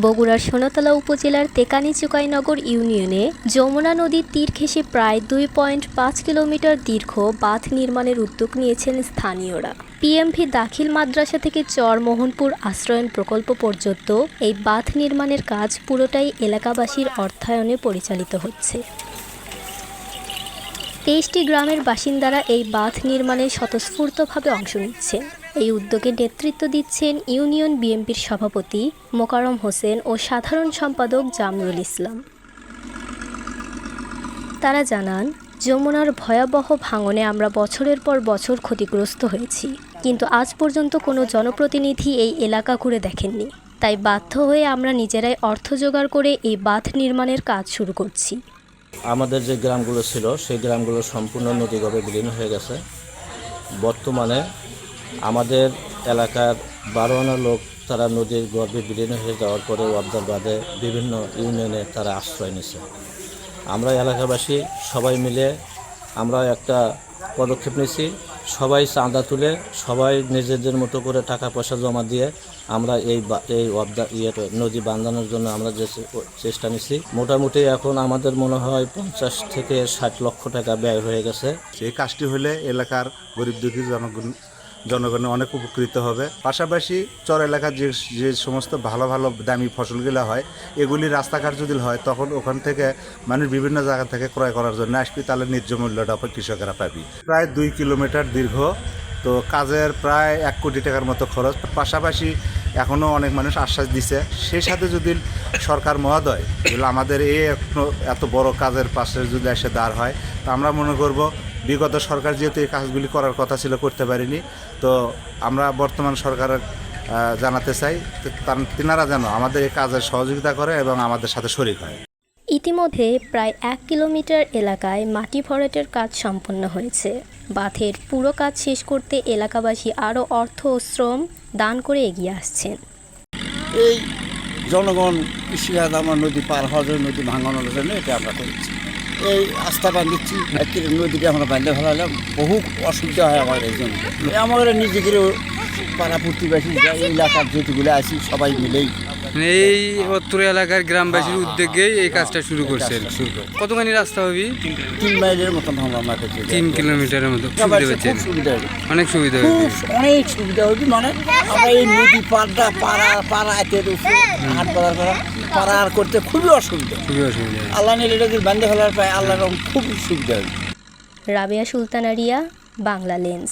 বগুড়ার সোনাতলা উপজেলার তেকানীচুকাইনগর ইউনিয়নে যমুনা নদীর তীর ঘেঁষে প্রায় দুই পয়েন্ট পাঁচ কিলোমিটার দীর্ঘ বাঁধ নির্মাণের উদ্যোগ নিয়েছেন স্থানীয়রা। পিএমভি দাখিল মাদ্রাসা থেকে চর মোহনপুর আশ্রয়ন প্রকল্প পর্যন্ত এই বাঁধ নির্মাণের কাজ পুরোটাই এলাকাবাসীর অর্থায়নে পরিচালিত হচ্ছে। তেইশটি গ্রামের বাসিন্দারা এই বাঁধ নির্মাণে স্বতঃস্ফূর্তভাবে অংশ নিচ্ছেন। এই উদ্যোগে নেতৃত্ব দিচ্ছেন ইউনিয়ন বিএনপির সভাপতি মোকারম হোসেন ও সাধারণ সম্পাদক জামরুল ইসলাম। তারা জানান, যমুনার ভয়াবহ ভাঙনে আমরা বছরের পর বছর ক্ষতিগ্রস্ত হয়েছি, কিন্তু আজ পর্যন্ত কোনো জনপ্রতিনিধি এই এলাকা ঘুরে দেখেননি। তাই বাধ্য হয়ে আমরা নিজেরাই অর্থ জোগাড় করে এই বাঁধ নির্মাণের কাজ শুরু করছি। আমাদের যে গ্রামগুলো ছিল, সেই গ্রামগুলো সম্পূর্ণ নদীগর্ভে বিলীন হয়ে গেছে। বর্তমানে আমাদের এলাকার বারো আনা লোক তারা নদীর গর্ভে বিলীন হয়ে যাওয়ার পরে ওয়াবদার বাদে বিভিন্ন ইউনিয়নে তারা আশ্রয় নিছে আমরা এলাকাবাসী সবাই মিলে আমরা একটা পদক্ষেপ নিয়েছি। সবাই চাঁদা তুলে, সবাই নিজেদের মতো করে টাকা পয়সা জমা দিয়ে আমরা এই এই অবদা ইয়ে নদী বাঁধানোর জন্য আমরা যে চেষ্টা নিছি মোটামুটি এখন আমাদের মনে হয় পঞ্চাশ থেকে ষাট লক্ষ টাকা ব্যয় হয়ে গেছে। সেই কাজটি হলে এলাকার গরিব দুঃখী জনগণ জনগণের অনেক উপকৃত হবে। পাশাপাশি চর এলাকার যে যে সমস্ত ভালো ভালো দামি ফসলগুলো হয়, এগুলি রাস্তাঘাট যদি হয়, তখন ওখান থেকে মানুষ বিভিন্ন জায়গা থেকে ক্রয় করার জন্য আসবি, তাহলে ন্যায্য মূল্যটা কৃষকেরা পাবি। প্রায় দুই কিলোমিটার দীর্ঘ, তো কাজের প্রায় এক কোটি টাকার মতো খরচ। পাশাপাশি এখনও অনেক মানুষ আশ্বাস দিছে সেই সাথে যদি সরকার মহোদয় আমাদের এই এত বড় কাজের পাশে যদি এসে দাঁড় হয়, তা আমরা মনে করব বিগত সরকার যেহেতু এই কাজগুলি করার কথা ছিল করতে পারিনি তো আমরা বর্তমান সরকারের জানাতে চাই তিনারা যেন আমাদের এই কাজের সহযোগিতা করে এবং আমাদের সাথে শরিক হয়। ইতিমধ্যে প্রায় এক কিলোমিটার এলাকায় মাটি ভরাটের কাজ সম্পন্ন হয়েছে। বাঁধের পুরো কাজ শেষ করতে এলাকাবাসী আরও অর্থ ও শ্রম দান করে এগিয়ে আসছেন। এই জনগণ কৃষিকাজ আমার নদী পার হওয়ার জন্য নদী ভাঙানোর জন্য এটা আমরা করেছি। এই আস্থা বাঁধিচ্ছি একের নদীটা আমরা বাঁধতে হলে বহু অসুবিধা হয় আমাদের এই জন্য এই আমাদের নিজেকে পাড়া প্রতিবেশী যা এলাকার যেগুলো আছি সবাই মিলেই। এই অত্র এলাকার গ্রামবাসীর উদ্যোগে এই কাজটা শুরু করছেন শুরু করি। কতখানি রাস্তা হবে? তিন মাইলের মতন তিন কিলোমিটারের মতো। সুবিধা হবে। অনেক সুবিধা হবে অনেক সুবিধা হবে মানে আমরা এই নদী পাড়টা পাড়া পাড়া এতে হাট বাজার করা পাড়া করতে খুবই অসুবিধা। খুবই অসুবিধা। আল্লাহ নিলে এটা যদি বান্ধে ফেলার পায় আল্লাহর খুব সুবিধা। হবে রাবেয়া সুলতানা রিয়া বাংলা লেন্স।